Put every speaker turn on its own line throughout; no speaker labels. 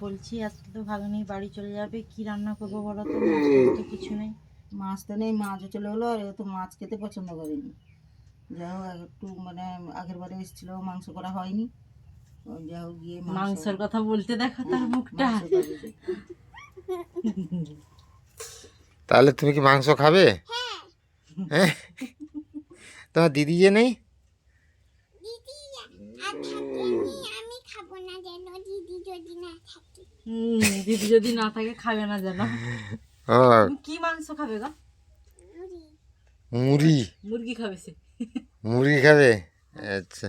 বলছি আজকে তো ভাগ্নি বাড়ি চলে যাবে কি রান্না করব বলো তো? মাছ তো কিছু নেই।
মাছ তো নেই মাছও চলে হলো আর তো মাছ খেতে পছন্দ করেনি। যাই হোক একটু মানে আগের বারে এসেছিল মাংস করা হয়নি। যাই হোক গিয়ে
মাংসের কথা বলতে দেখো তার মুখটা।
তাহলে তুমি কি মাংস খাবে? হ্যাঁ। তোমার দিদি যে নেই
হুম, দিদি যদি না থাকে খাবে না যেন।
ও
কি মাংস খাবে গো?
মুড়ি।
মুরগি খাবে সে।
মুড়ি খাবে? আচ্ছা।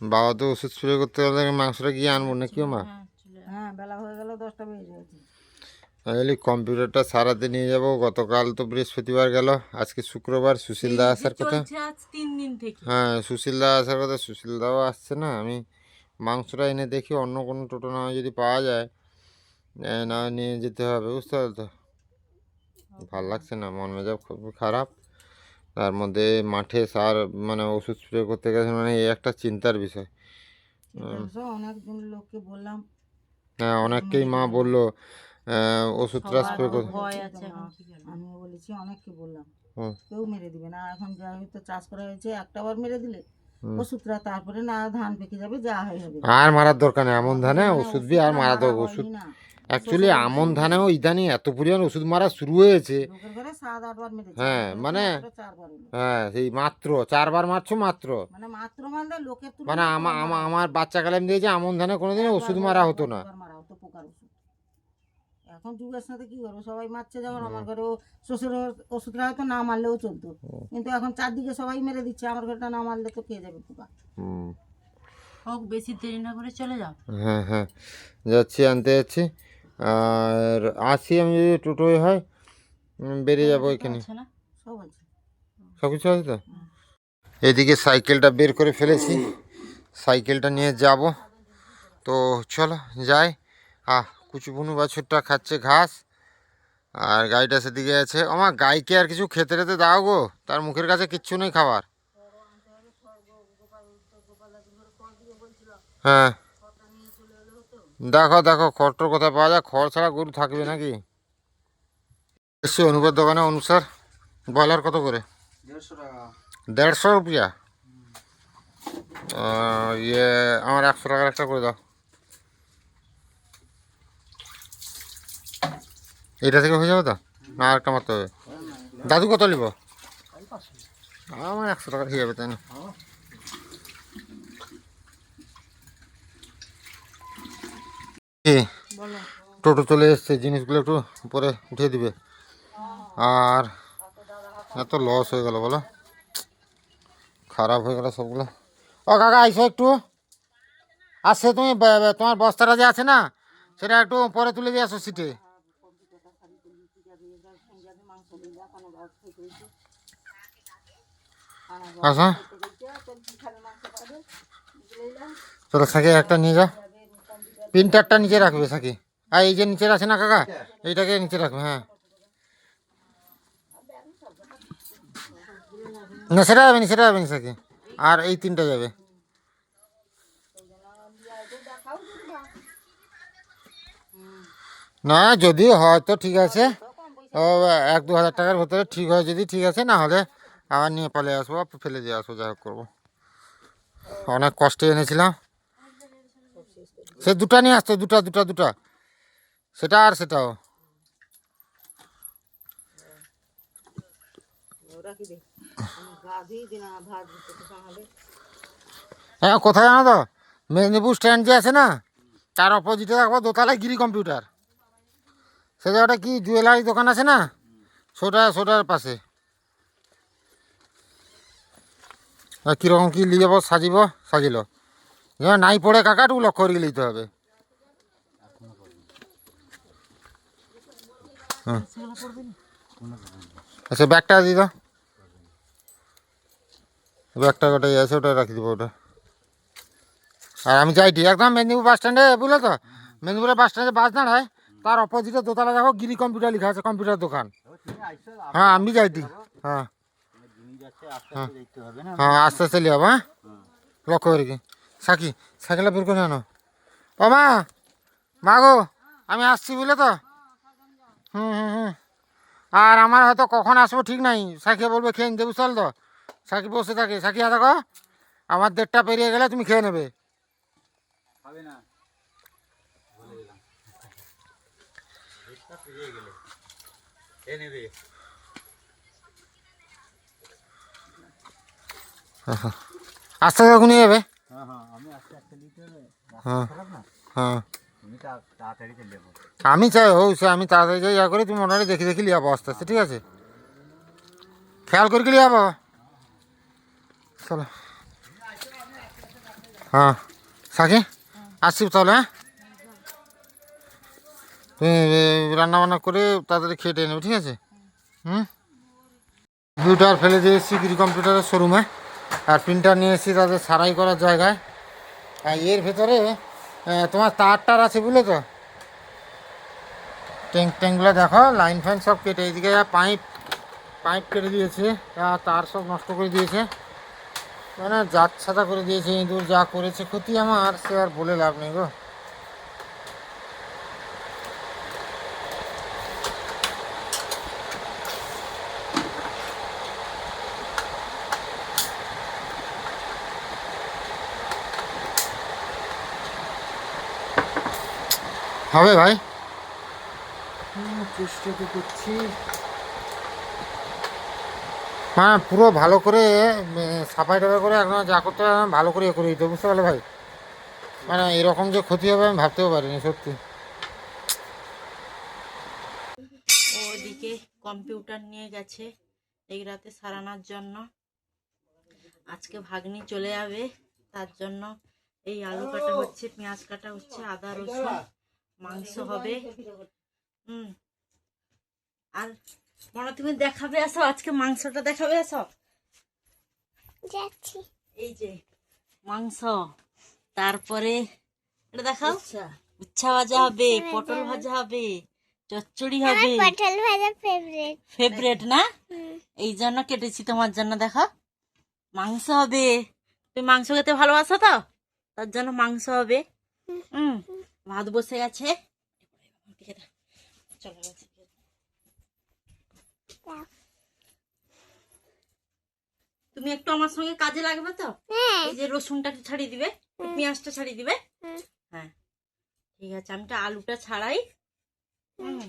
বাবা তো ওষুধ স্প্রে করতে গেলে মাংসটা গিয়ে আনব নাকি ও মা
হ্যাঁ।
হ্যাঁ বেলা হয়ে গেল দশটা বেজে গেছে।
আমি কম্পিউটারটা সারাতে নিয়ে যাব। গতকাল তো বৃহস্পতিবার গেল। আজকে শুক্রবার। সুশীল দা আসার কথা।
চলছে আজ তিন দিন থেকে।
হ্যাঁ সুশীল দা আসার কথা। সুশীল দাও আসছে না। আমি মাংসটা এনে দেখি অন্য কোনো টোটো না যদি পাওয়া যায় না নিয়ে যেতে হবে বুঝতে পারলে তো? ভালো লাগছে না মন মেজাজ খুব খারাপ। তার মধ্যে মাঠে সার মানে ওষুধ স্প্রে করতে গেছে মানে এই একটা চিন্তার বিষয়।
অনেকজন লোককে বললাম।
হ্যাঁ অনেককেই মা বলল ওষুধটা
সবার
স্প্রে
তো ভয় আছে
আমিও বলেছি অনেককে বললাম। কেউ মেরে দিবে না। এখন যা হয়তো চাষ করা হয়েছে একটা বার মেরে দিলে। তারপরে না ধান পেকে যাবে যা হয়ে যাবে
আর মারার দরকার নেই আমন ধানে
হ্যাঁ,
ওষুধ বি আর মারা দরকার ওষুধ অ্যাকচুয়ালি আমন ধানেও ইদানিং এত পরিমাণ ওষুধ মারা শুরু হয়েছে। হ্যাঁ, মানে-। হ্যাঁ সেই মাত্র চারবার মারছো মাত্র।
মানে মানে
মানে আমার
মারা
আমার বাচ্চা কালাম দিয়েছে আমন ধানে কোনোদিন ওষুধ মারা হতো না
একবার মারা হতো পোকার ওষুধ এখন যুগের সাথে কি করব? সবাই মারছে যেমন আমার ঘরে শ্বশুর ওষুধটা হয়তো না মারলেও চলতো। কিন্তু এখন চারদিকে সবাই মেরে দিচ্ছে আমার ঘরটা না মারলে তো খেয়ে যাবে পোকা
হুম,
হোক বেশি দেরি না করে চলে যাও।
হ্যাঁ হ্যাঁ। যাচ্ছি আনতে যাচ্ছি। আর আসি আমি যদি টোটোয় হয় বেরিয়ে যাব এখানে।
সব আছে
সব কিছু আছে তো? এদিকে সাইকেলটা বের করে ফেলেছি। সাইকেলটা নিয়ে যাব। তো চলো যাই। আহ কুচুবুনু বাছুরটা খাচ্ছে ঘাস আর গাইটা সেদিকে আছে। আমার গাইকে আর কিছু খেতে টেতে দাও গো তার মুখের কাছে কিচ্ছু নেই খাবার। হ্যাঁ। দেখো দেখো খড়টোর কোথায় পাওয়া যায় খড় ছাড়া গরু থাকবে নাকি? এসছি অনুপের দোকানে অনুসার ব্রয়লার কত করে? দেড়শো রুপিয়া? ইয়ে আমার একশো টাকার একটা করে দাও। এটা থেকে হয়ে যাবে তো? না আর একটা মারতে হবে। দাদু কত নিব আমার একশো টাকা হয়ে যাবে তাই না? টোটো চলে এসছে জিনিসগুলো একটু পরে উঠিয়ে দিবে। আর এত লস হয়ে গেল বলো। খারাপ হয়ে গেল সবগুলো। ও কাকা আইসো একটু। আসছে তুমি ব- ব- তোমার বস্তাটা যে আছে না সেটা একটু পরে তুলে দিয়ে আসো সিটে। আসো চলো সাকি একটা নিয়ে যা প্রিন্টারটা নিচে রাখবে সাকি আর এই যে নিচে আছে না কাকা এইটাকে নিচে রাখবে হ্যাঁ না সেটা যাবে না সেটা যাবে না সাকি আর এই তিনটা যাবে না যদি হয় তো ঠিক আছে ও এক দু হাজার টাকার ভেতরে ঠিক হয় যদি ঠিক আছে, না হলে আবার নিয়ে পালে আসব ফেলে দিয়ে আসব যা হোক করব। অনেক কষ্টে এনেছিলাম। সে দুটা নিয়ে আসতো, দুটা দুটা দুটা। সেটা আর সেটাও। হ্যাঁ কোথায় জানো তো? মেদিনীপুর স্ট্যান্ড যে আছে না, তার অপোজিটে দেখব দোতলায় গিরি কম্পিউটার সে জায়গাটা কি জুয়েলারি দোকান আছে না? সোটা সোটার পাশে। আর কীরকম কী নিয়ে যাব সাজিব? সাজিল। যেন নাই পড়ে কাকাটু লক্ষ্য করে নিতে হবে। আচ্ছা ব্যাগটা দিয়ে দাও। ব্যাগটা ওটাই আছে, ওটা রাখি দেবো ওটা। আর আমি যাইটি, একদম মেদিনীপুর বাস স্ট্যান্ডে, বুঝলো তো? মেদিনীপুরের বাস স্ট্যান্ডে বাস দাঁড়ায়। তার অপোজিটে দোতলা দেখো গিরি কম্পিউটার লেখা আছে কম্পিউটার দোকান। হ্যাঁ আমি যাইটি হ্যাঁ। হ্যাঁ। হ্যাঁ আস্তে আস্তে লিয়াবো হ্যাঁ? লক্ষ্য করে কি? সাকি সাইকেলটা বের করে আনো। ও মা মা গো আমি আসছি বুঝলে তো? হুম হুম হুম। আর আমার হয়তো কখন আসব ঠিক নাই। সাকিয়ে বলবে খেয়ে নিতে বুঝতে তো। সাকি বসে থাকে। সাকি হা দেখো আমার দেড়টা পেরিয়ে গেলে তুমি খেয়ে নেবে। আস্তে আস্তে নিয়ে যাবে। হ্যাঁ হ্যাঁ আমি চাই হোক সে আমি তাড়াতাড়ি যাই যা করে তুমি মোটামুটি দেখি দেখি লিয়াবো আস্তে আস্তে ঠিক আছে? খেয়াল করে লিয়াবো চলো। হ্যাঁ। সাকি আসছি তাহলে হ্যাঁ? রান্না বান্না করে খেয়ে টেয়ে নেবে, ঠিক আছে? হুম? কম্পিউটার ফেলে দিয়ে এসেছি কম্পিউটারের শোরুমে আর প্রিন্টার নিয়ে এসেছি তাদের সারাই করার জায়গায়। আর এর ভেতরে তোমার তার টার আছে বুঝলে তো? ট্যাঙ্ক ট্যাঙ্কগুলো দেখো লাইন ফ্যান সব কেটে এদিকে পাইপ পাইপ কেটে দিয়েছে তার সব নষ্ট করে দিয়েছে। মানে জাত ছাতা করে দিয়েছে ইঁদুর, যা করেছে ক্ষতি আমার, সে আর বলে লাভ নেই গো। হবে ভাই? হুম, চেষ্টা তো করছি। হ্যাঁ পুরো ভালো করে সাফাই টাফাই করে একদম যা করতে হবে ভালো করে ইয়ে করে দিতে বুঝতে পারলে ভাই? মানে এরকম যে ক্ষতি হবে আমি ভাবতেও পারিনি সত্যি।
ওদিকে কম্পিউটার নিয়ে গেছে এই রাতে সারানোর জন্য। আজকে ভাগ্নি চলে যাবে তার জন্য এই আলু কাটা হচ্ছে পেঁয়াজ কাটা হচ্ছে আদা রসুন। মাংস হবে। হুম। আর মনে তুমি দেখাবে আসো আজকে মাংসটা দেখাবে আসো
যাচ্ছি।
এই যে মাংস তারপরে এটা দেখাও।
আচ্ছা
উচ্ছা ভাজা হবে পটল ভাজা হবে। চচ্চড়ি হবে।
পটল ভাজা ফেভারিট
ফেভারেট না? এই জন্য কেটেছি তোমার জন্য দেখো। মাংস হবে। তুমি মাংস খেতে ভালোবাসো তো? তার জন্য মাংস হবে। হুম। ভাত বসে গেছে। চলো তুমি একটু আমার সঙ্গে কাজে লাগবে তো?
হ্যাঁ।
এই যে রসুনটা ছাড়িয়ে দিবে পেঁয়াজটা ছাড়িয়ে দিবে। হ্যাঁ ঠিক আছে আমি তো আলুটা ছাড়াই। হুম।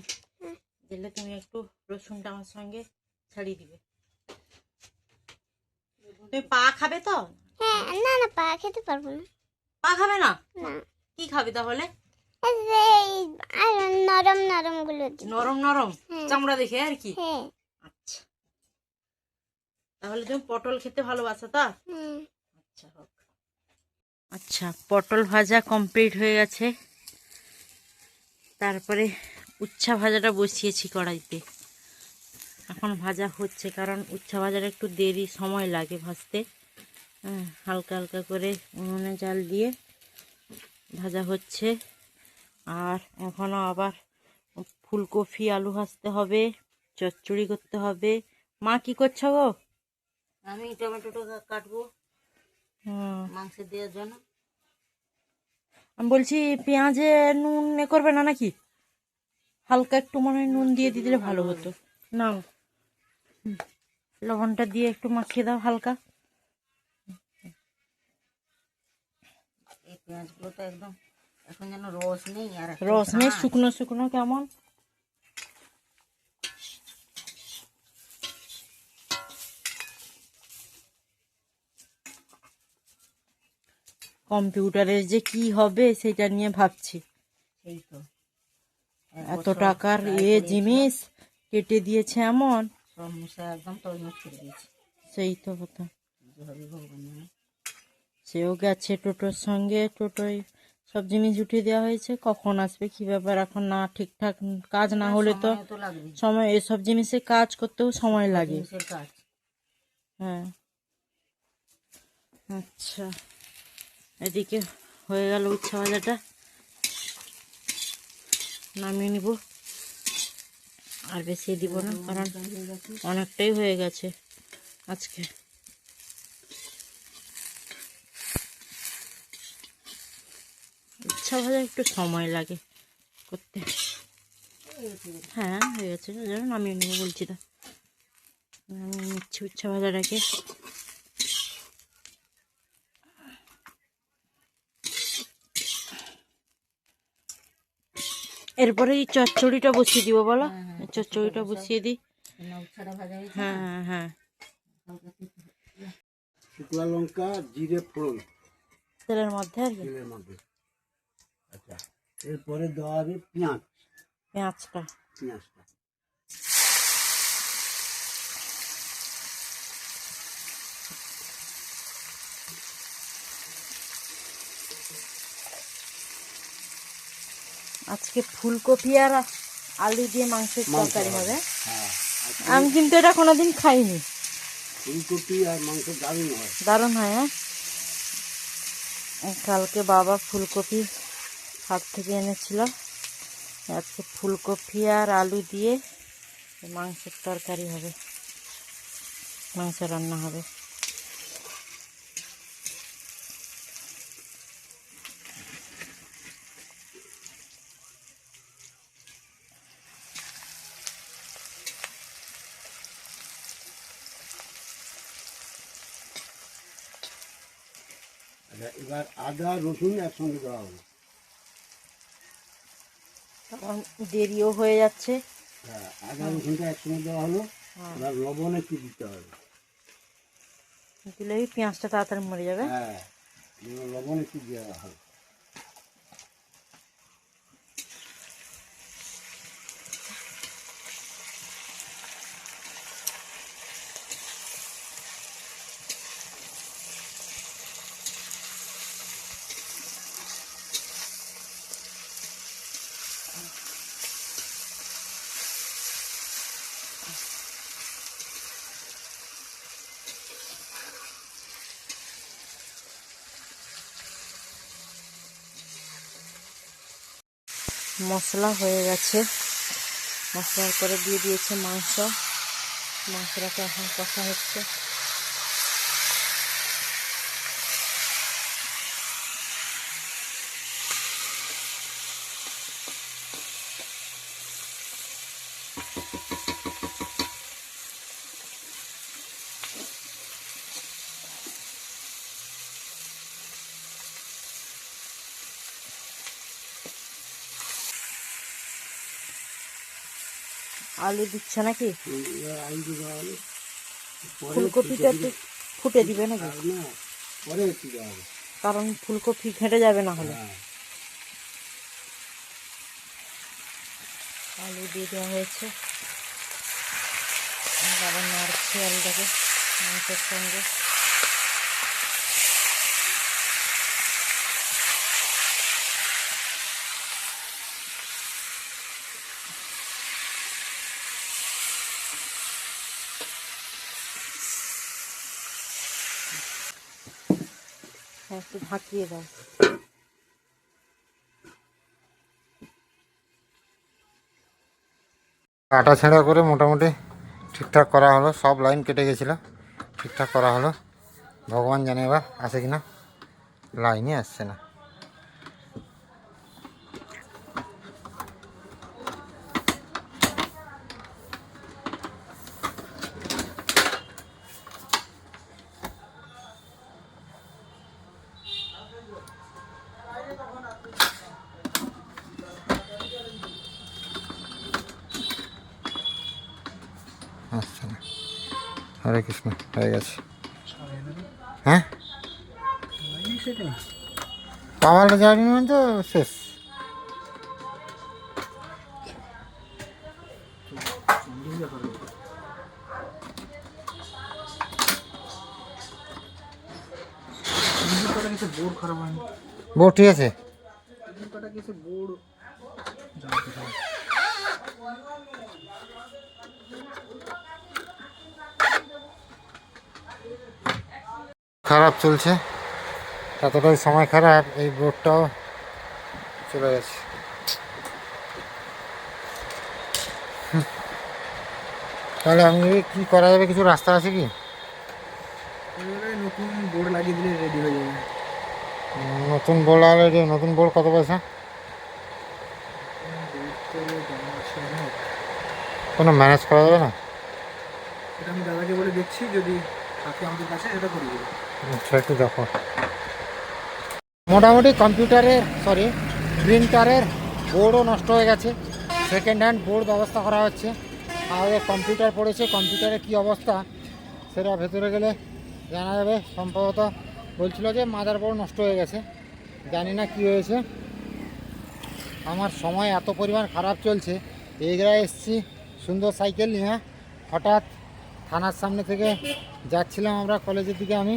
দিলে তুমি একটু রসুনটা আমার সঙ্গে ছাড়িয়ে দিবে। তুমি পা খাবে তো?
হ্যাঁ না না পা খেতে পারব না।
পা খাবে না। কি খাবে তাহলে?
নরম নরমগুলো
নরম নরম?
হ্যাঁ।
চামড়া দেখে আর কি?
হ্যাঁ।
আচ্ছা। তাহলে তুমি পটল খেতে ভালোবাসো তা? আচ্ছা হোক। আচ্ছা পটল ভাজা কমপ্লিট হয়ে গেছে। তারপরে উচ্ছা ভাজাটা বসিয়েছি কড়াইতে। এখন ভাজা হচ্ছে কারণ উচ্ছা ভাজাটা একটু দেরি সময় লাগে ভাজতে। হ্যাঁ, হালকা হালকা করে উনুনে জাল দিয়ে ভাজা হচ্ছে। আর এখনও আবার ফুলকপি আলু ভাজতে হবে চচ্চড়ি করতে হবে। মা কি করছ গো?
আমি টমেটোটা কাটবো। মাংস দেওয়ার জন্য।
আমি বলছি পেঁয়াজে নুন এ করবে না নাকি? হালকা একটু মনে হয় নুন দিয়ে দিলে ভালো হতো। না লবণটা দিয়ে একটু মাখিয়ে দাও হালকা।
এই পেঁয়াজগুলো তো একদম এখন যেন রস নেই আর
রস নেই শুকনো শুকনো কেমন? কম্পিউটারের যে কি হবে সেটা নিয়ে ভাবছি।
এই তো।
এত টাকার এ জিনিস কেটে দিয়েছে এমন?
একদম তরমুজ করে দিয়েছি।
সেই তো কথা। সেও গেছে টোটোর সঙ্গে টোটোয় সব জিনিস উঠিয়ে দেওয়া হয়েছে কখন আসবে কি ব্যাপার এখন না ঠিকঠাক কাজ না হলে তো
সময়
এসব জিনিসে কাজ করতেও সময় লাগে। হ্যাঁ। আচ্ছা। এদিকে হয়ে গেল উচ্ছা ভাজাটা। নামিয়ে নিব। আর বেশি দিব না কারণ অনেকটাই হয়ে গেছে আজকে। উচ্ছা ভাজা একটু সময় লাগে করতে। হ্যাঁ হয়ে গেছে। যেমন আমি নিয়ে বলছি তো। আমি নিচ্ছি উচ্ছা ভাজাটাকে। এরপরে এই চচ্চড়িটা বসিয়ে দিব বলো?
হ্যাঁ, হ্যাঁ,
চচ্চড়িটা বসিয়ে দিই। হ্যাঁ হ্যাঁ হ্যাঁ।
শুকনো লঙ্কা জিরে ফোড়ন।
তেলের মধ্যে আর কি?
তেলের মধ্যে। আচ্ছা এরপরে দেওয়া হবে পেঁয়াজ।
পেঁয়াজটা।
পেঁয়াজটা।
আজকে ফুলকপি আর আলু দিয়ে মাংসের তরকারি
হবে। হ্যাঁ আর
আমি কিন্তু এটা কোনোদিন খাইনি।
ফুলকপি আর মাংস দারুণ হয়।
দারুণ হয় হ্যাঁ? কালকে বাবা ফুলকপি হাট থেকে এনেছিল। আজকে ফুলকপি আর আলু দিয়ে মাংসের তরকারি হবে। মাংস রান্না হবে।
আচ্ছা এবার আদা, রসুন একসঙ্গে দেওয়া হবে।
দেরিও হয়ে যাচ্ছে।
হ্যাঁ একসঙ্গে দেওয়া হলো।
হ্যাঁ।
এবার লবণ একটু দিতে হবে?
দিলেই পেঁয়াজটা তাড়াতাড়ি মরে যাবে।
হ্যাঁ লবণ একটু দেওয়া হবে?
মশলা হয়ে গেছে। মশলার পরে দিয়ে দিয়েছে মাংস। মাংসটাকে এখন কষা হচ্ছে। আলু দিচ্ছে নাকি? ফুলকপিটা একটু ফুটে দিবে নাকি? কারণ ফুলকপি ঘেঁটে যাবে না হলে।
হ্যাঁ।
আলু দিয়ে দেওয়া হয়েছে। বাবা নাড়ছে আলুটাকে মাংসের সঙ্গে। হ্যাঁ, একটু ঢাকিয়ে দাও।
কাটা ছেঁড়া করে মোটামুটি ঠিকঠাক করা হলো সব লাইন কেটে গেছিল ঠিকঠাক করা হলো। ভগবান জানে এবার আসে কিনা লাইনে লাইনই আসছে না। পাওয়ার জানি তো শেষ। বোর্ড ঠিক আছে। খারাপ চলছে। এতটাই সময় খারাপ এই বোর্ডটাও চলে গেছে। তাহলে আমি কি করা যাবে? কিছু রাস্তা আছে কি?
নতুন বোর্ড লাগিয়ে দিলে রেডি হয়ে যাবে।
নতুন বোর্ড আলে নতুন বোর্ড কত পয়সা? কোনো ম্যানেজ করা যাবে না?
এটা আমি দাদাকে বলে দেখছি যদি থাকে আমাদের কাছে এটা করে দেবো।
আচ্ছা একটু দেখো। মোটামুটি কম্পিউটারের সরি প্রিন্টারের বোর্ডও নষ্ট হয়ে গেছে। সেকেন্ড হ্যান্ড বোর্ড ব্যবস্থা করা হচ্ছে। আমাদের কম্পিউটার পড়েছে, কম্পিউটারের কি অবস্থা সেটা ভেতরে গেলে জানা যাবে। সম্ভবত বলছিল যে মাদার বোর্ড নষ্ট হয়ে গেছে। জানি না কি হয়েছে। আমার সময় এত পরিমাণ খারাপ চলছে। এই জায়গায় এসেছি, সুন্দর সাইকেল নিয়ে। হঠাৎ থানার সামনে থেকে যাচ্ছিলাম আমরা কলেজের দিকে আমি,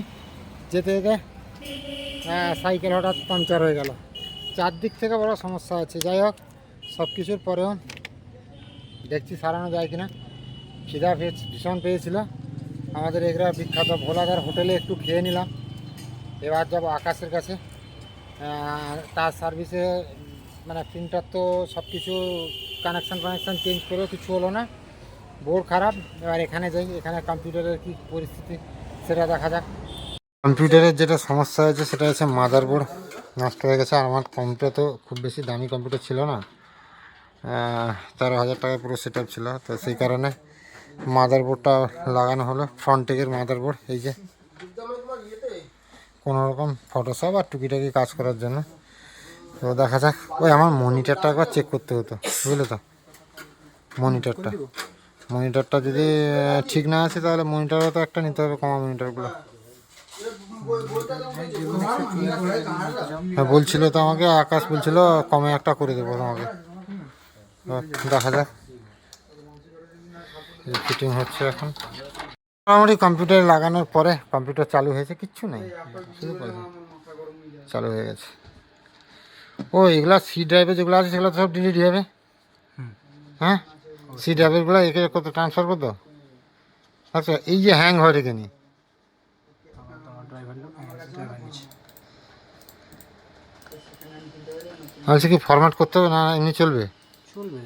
যেতে যেতে আহ, সাইকেল হঠাৎ পাংচার হয়ে গেল। চারদিক থেকে বড় সমস্যা আছে। যাই হোক সব কিছুর পরেও দেখছি সারানো যায় কিনা। খিদা পেয়ে ভীষণ পেয়েছিল। আমাদের এগুলা বিখ্যাত ভোলাদার হোটেলে একটু খেয়ে নিলাম। এবার যাব আকাশের কাছে। তার সার্ভিসে মানে প্রিন্টার তো সব কিছু কানেকশান কানেকশান চেঞ্জ করেও কিছু হলো না। বোর্ড খারাপ। এবার এখানে যাই এখানে কম্পিউটারের কি পরিস্থিতি সেটা দেখা যাক। কম্পিউটারের যেটা সমস্যা হয়েছে, সেটা হচ্ছে মাদারবোর্ড নষ্ট হয়ে গেছে। আর আমার কম্পিউটার তো খুব বেশি দামি কম্পিউটার ছিল না। তেরো হাজার টাকা পুরো সেট ছিল। তো সেই কারণে মাদারবোর্ডটা লাগানো হলো। ফ্রন্টেকের মাদারবোর্ড এই যে কোনো রকম ফটোশপ আর টুকিটাকি কাজ করার জন্য। তো দেখা যাক। ওই আমার মনিটরটা একবার চেক করতে হতো, বুঝলে তো? মনিটরটা মনিটরটা যদি ঠিক না আছে, তাহলে মনিটরও তো একটা নিতে হবে, কমা মনিটরগুলো হ্যাঁ বলছিল তো আমাকে, আকাশ বলছিল, কমে একটা করে দেবো তোমাকে। দেখা যাক। ফিটিং হচ্ছে এখন। মোটামুটি কম্পিউটার লাগানোর পরে কম্পিউটার চালু হয়েছে, কিচ্ছু নেই। চালু হয়ে গেছে। ও, এগুলা সি ড্রাইভে যেগুলো আছে, সেগুলো সব ডিলিট হবে। হ্যাঁ? সি ড্রাইভেরগুলো একে কত ট্রান্সফার করতো? আচ্ছা এই যে হ্যাং হয় রেখে নি
তোমার ড্রাইভার লোক আমার ড্রাইভার নিচ্ছে
বলছি কি ফরম্যাট করতে হবে না এমনি চলবে?
চলবে।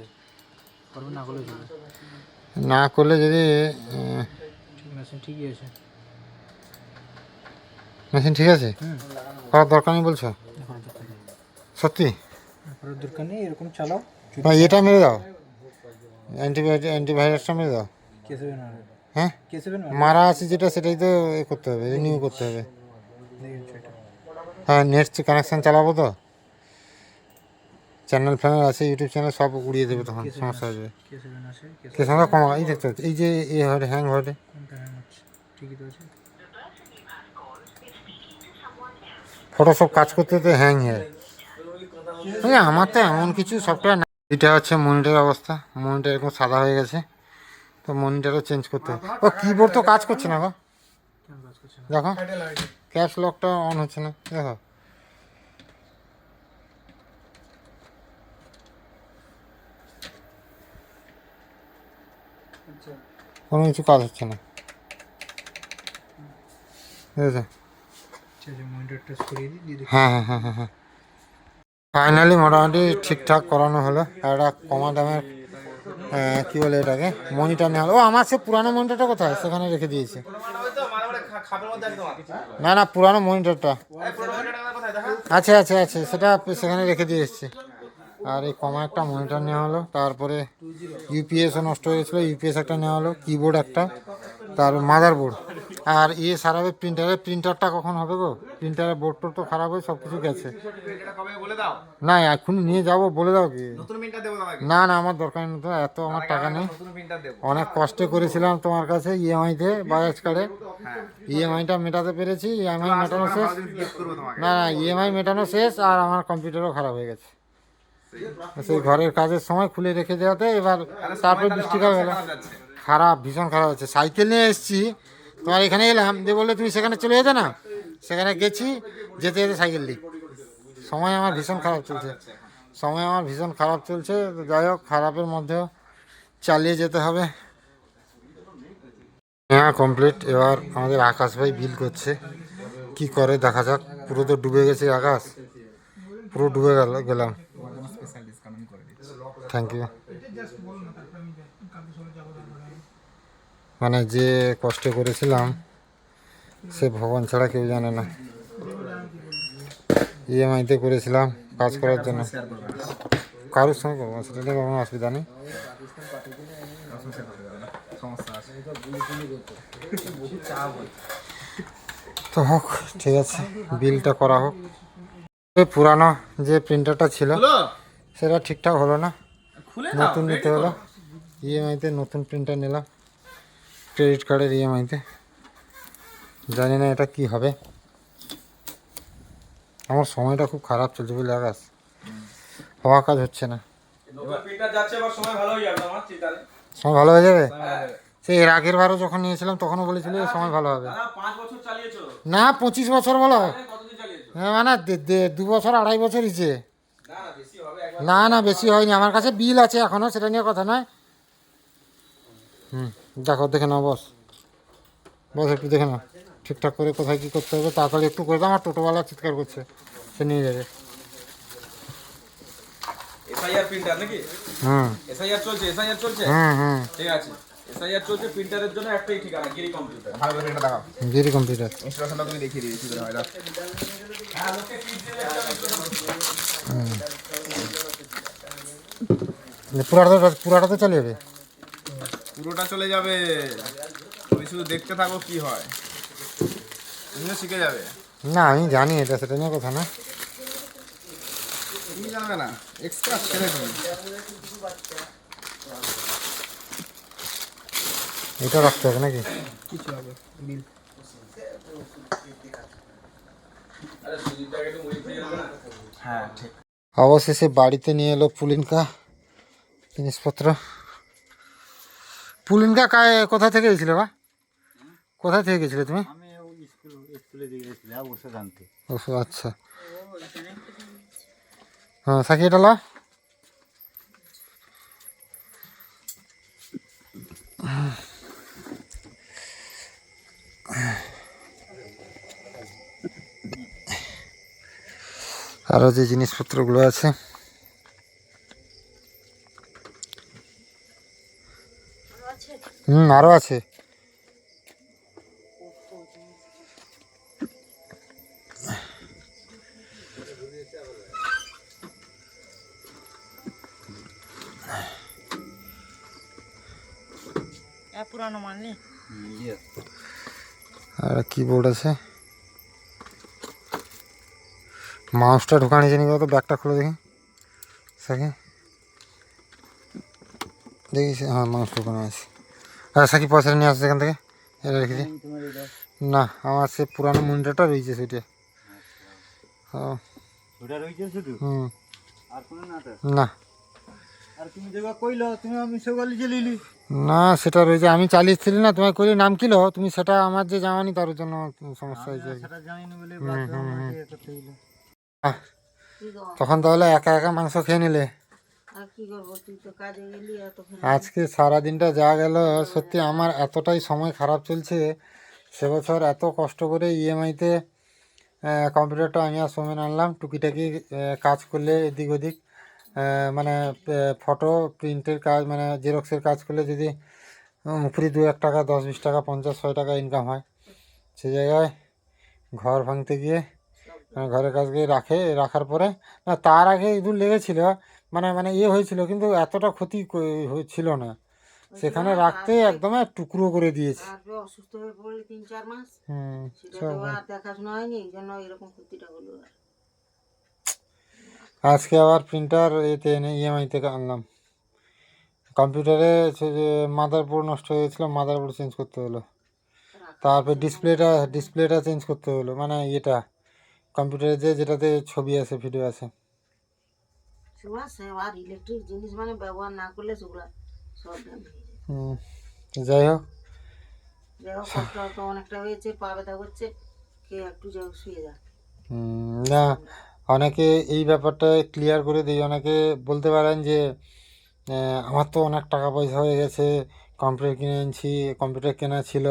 না করলে চলবে।
না করলে যদি
ঠিক মেশিন ঠিকই আছে।
মেশিন ঠিক আছে? করার দরকার নেই বলছো? সত্যি?
করার দরকার নেই এরকম চালাও।
না এটা মেরে দাও। অ্যান্টিবায়োটিক অ্যান্টিভাইরাসটা মেরে দাও। হ্যাঁ? মারা। আছে যেটা সেটাই তো করতে হবে রিনিউ করতে হবে। হ্যাঁ নেট কানেকশান চালাবো তো? চ্যানেল ফ্যানেল আছে ইউটিউব চ্যানেল সব উড়িয়ে দেবে তখন সমস্যা হয়ে যাবে
কে
সঙ্গে কমা এই দেখতে পাচ্ছি, এই যে এ হয় হ্যাং হয়
কোনটা হ্যাং হচ্ছে? ঠিকই তো আছে।
ফটো সব কাজ করতে তো হ্যাং হয় আমার তো এমন কিছু সফটওয়্যার না এটা হচ্ছে মনিটার অবস্থা। মনিটর এরকম সাদা হয়ে গেছে। তো মনিটরও চেঞ্জ করতে হবে। ও কিবোর্ড তো কাজ করছে না গো। দেখো ক্যাশ লকটা অন হচ্ছে না। দেখো। কোনো কিছু কাজ হচ্ছে না। হ্যাঁ হ্যাঁ হ্যাঁ হ্যাঁ হ্যাঁ। ফাইনালি মোটামুটি ঠিকঠাক করানো হলো। একটা কমা দামের কি বলে এটাকে? মনিটর নেওয়া হলো। ও আমার সে পুরানো মনিটরটা কোথায়? সেখানে রেখে দিয়েছে। না না পুরানো মনিটরটা আছে আছে আছে। সেটা সেখানে রেখে দিয়ে এসছে। আর এই কমা একটা মনিটর নেওয়া হলো তারপরে ইউপিএসও নষ্ট হয়ে গেছিল ইউপিএস একটা নেওয়া হলো কিবোর্ড একটা তার মাদার বোর্ড আর ইয়ে সারাবে প্রিন্টারের প্রিন্টারটা কখন হবে গো? প্রিন্টারের বোর্ড টোড তো খারাপ হয়ে সব কিছু গেছে। না এখনই নিয়ে যাব বলে দাও কি না না আমার দরকার নেই তো এত আমার টাকা নেই। অনেক কষ্টে করেছিলাম তোমার কাছে ইএমআইতে বাজাজ কার্ডে। ইএমআইটা মেটাতে পেরেছি ইএমআই মেটানো শেষ। না না ইএমআই মেটানো শেষ আর আমার কম্পিউটারও খারাপ হয়ে গেছে। সেই ঘরের কাজের সময় খুলে রেখে দেওয়াতে এবার তারপরে বৃষ্টি খারাপ ভীষণ খারাপ হচ্ছে। সাইকেল নিয়ে এসেছি। তোমার এখানে এলাম দিয়ে বললে তুমি সেখানে চলে যেতে না? সেখানে গেছি যেতে যেতে সাইকেল দিই সময় আমার ভীষণ খারাপ চলছে। সময় আমার ভীষণ খারাপ চলছে। যাই হোক খারাপের মধ্যেও চালিয়ে যেতে হবে। হ্যাঁ কমপ্লিট এবার আমাদের আকাশ ভাই বিল করছে। কি করে দেখা যাক। পুরো তো ডুবে গেছে আকাশ। পুরো ডুবে গেল গেলাম। থ্যাংক ইউ মানে যে কষ্ট করেছিলাম সে ভগবান ছাড়া কেউ জানে না। ইএমআইতে করেছিলাম কাজ করার জন্য। কারোর সঙ্গে করব সেটা নিয়ে কোনো অসুবিধা নেই। তো হোক ঠিক আছে বিলটা করা হোক। পুরানো যে প্রিন্টারটা ছিল সেটা ঠিকঠাক হলো না। নতুন নিতে হলো। ইএমআইতে নতুন প্রিন্টার নিলাম। ক্রেডিট কার্ডের ইএমআইতে জানি না এটা কি হবে। আমার সময়টা খুব খারাপ চলছে বুঝলে আকাশ। হওয়া কাজ হচ্ছে না। সময় ভালো হয়ে যাবে সে এর আগের বারও যখন নিয়েছিলাম তখনও বলেছিল সময় ভালো হবে। না পঁচিশ বছর বলো। হ্যাঁ মানে দে- বছর আড়াই বছর হিচে না না বেশি হয়নি। আমার কাছে বিল আছে এখনও সেটা নিয়ে কথা নয়। হুম দেখো দেখে নাও বস। বস একটু দেখে নাও ঠিকঠাক করে কোথায় কী করতে হবে। তাড়াতাড়ি একটু করে দাও আমার টোটোওয়ালা চিৎকার করছে। সে নিয়ে যাবে।
এসআইআর প্রিন্টার নাকি?
হুম।
এসআইআর চলছে এসআইআর চলছে?
হুম হুম।
ঠিক আছে। এসআইআর চলছে প্রিন্টারের জন্য একটাই ঠিকানা গিরি কম্পিউটার।
ভালো করে এটা দেখাও।
গিরি কম্পিউটার।
ইনস্টলেশনটা তুমি দেখিয়ে দিয়েছি হয়
পুরাটা তো চলে যাবে?
পুরোটা চলে যাবে। তুমি শুধু দেখতে থাকো কি হয়। তুমিও শিখে যাবে।
না আমি জানি এটা সেটা নিয়ে কথা না।
তুমি জানবে না। এক্সট্রা ছেলে তুমি
এটা রাখতে হবে নাকি?
কিছু হবে বিল। হ্যাঁ ঠিক।
অবশেষে বাড়িতে নিয়ে এলো পুলিনকা। জিনিসপত্র। পুলিনকা কায় কোথা থেকে গেছিলে বা? কোথা থেকে গেছিলে তুমি? ও আচ্ছা। হ্যাঁ সাকি এটা লো আরও যে জিনিসপত্রগুলো আছে। হুম আরও আছে।
পুরানো মাল নেই
আর কিবোর্ড আছে। মাউসটা ঢোকানি জানি তো ব্যাগটা খুলে দেখি। দেখি। হ্যাঁ মাউস ঢোকানো আছে। সাকি পয়সাটা নিয়ে আসছে এখান থেকে। এটা রেখে দিই না আমার সে পুরানো মনিটরটা রয়েছে সেটা। হুম।
না
না।
কইলো
সেটা রয়েছে। আমি চালিয়েছিলি না তোমার করি নাম কিলো তুমি সেটা আমার যে জামানি তার জন্য সমস্যা হয়েছে তখন তাহলে একা একা মাংস খেয়ে নিলে? আজকে সারা দিনটা যা গেল, সত্যি আমার এতটাই সময় খারাপ চলছে। সে বছর এত কষ্ট করে E ইএমআইতে কম্পিউটারটা আমি আর সময় আনলাম, টুকিটাকি কাজ করলে এদিক ওদিক মানে ফটো প্রিন্টের কাজ মানে জেরক্সের কাজ করলে যদি উপরি দু এক টাকা, দশ, বিশ টাকা, পঞ্চাশ, ছয় টাকা ইনকাম হয়। সে জায়গায় ঘর ভাঙতে গিয়ে, ঘরের কাজ গিয়ে রাখে, রাখার পরে, না, তার আগে ইঁদুর লেগেছিল মানে মানে ইয়ে হয়েছিল কিন্তু এতটা ক্ষতি ছিল না। সেখানে রাখতে একদম টুকরো করে দিয়েছে।
অসুস্থ হয়ে পড়লে তিন চার মাস
হুম
সেটা তো আর দেখাশোনা হয়নি এই জন্য এরকম ক্ষতিটা হলো
আজকে আবার প্রিন্টার এতে এনে ইএমআই থেকে আনলাম। কম্পিউটারে মাদারবোর্ড নষ্ট হয়ে গেছিল মাদারবোর্ড চেঞ্জ করতে হলো। তারপর ডিসপ্লেটা ডিসপ্লেটা চেঞ্জ করতে হলো মানে এটা কম্পিউটারে যে যেটাতে ছবি আছে ভিডিও আছে।
সেগুলা সে ইলেকট্রিক জিনিস মানে ব্যবহার না করলে সেগুলা সব
যাই হোক।
যাই হোক কষ্ট তো অনেকটা হয়েছে পা ব্যথা করছে কে একটু যাও শুয়ে যা
না অনেকে এই ব্যাপারটা ক্লিয়ার করে দিই। অনেকে বলতে পারেন যে আমার তো অনেক টাকা পয়সা হয়ে গেছে কম্পিউটার কিনে এনেছি কম্পিউটার কেনা ছিল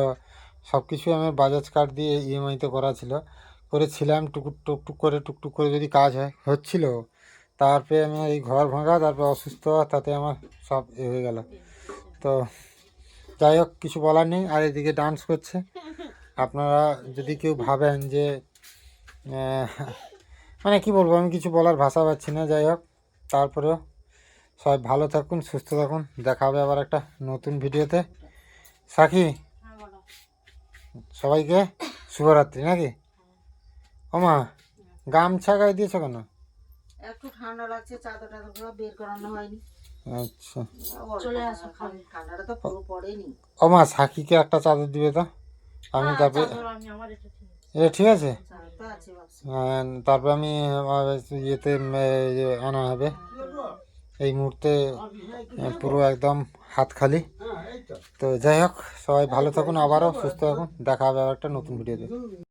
সব কিছু আমার বাজাজ কার্ড দিয়ে ইএমআইতে করা ছিল। করেছিলাম টুকুক টুকটুক করে টুকটুক করে যদি কাজ হয় হচ্ছিল। তারপরে আমি এই ঘর ভাঙা, তারপরে অসুস্থ, তাতে আমার সব এ হয়ে গেল। তো যাই হোক, কিছু বলার নেই। আর এদিকে ডান্স করছে। আপনারা যদি কেউ ভাবেন যে মানে কি বলব, আমি কিছু বলার ভাষা পাচ্ছি না। যাই হোক, তারপরেও সবাই ভালো থাকুন, সুস্থ থাকুন। দেখা হবে আবার একটা নতুন ভিডিওতে। সাকি, সবাইকে শুভরাত্রি, নাকি? ওমা, গামছা গায়ে দিয়েছ কেন?
একটু ঠান্ডা লাগছে চাদর টাদর বের করানো হয়নি।
আচ্ছা।
চলে আসো ঠান্ডাটা তো পুরো পড়েনি।
ওমা সাকিকে একটা চাদর দিবে তো? আমি তারপরে
আমি আমার এটা ঠিক আছে।
আহ, তারপর আমি ইয়েতে আনা হবে। এই মুহূর্তে পুরো একদম হাত খালি। তো যাই হোক সবাই ভালো থাকুন আবারও সুস্থ থাকুন। দেখা হবে আবার একটা নতুন ভিডিওতে।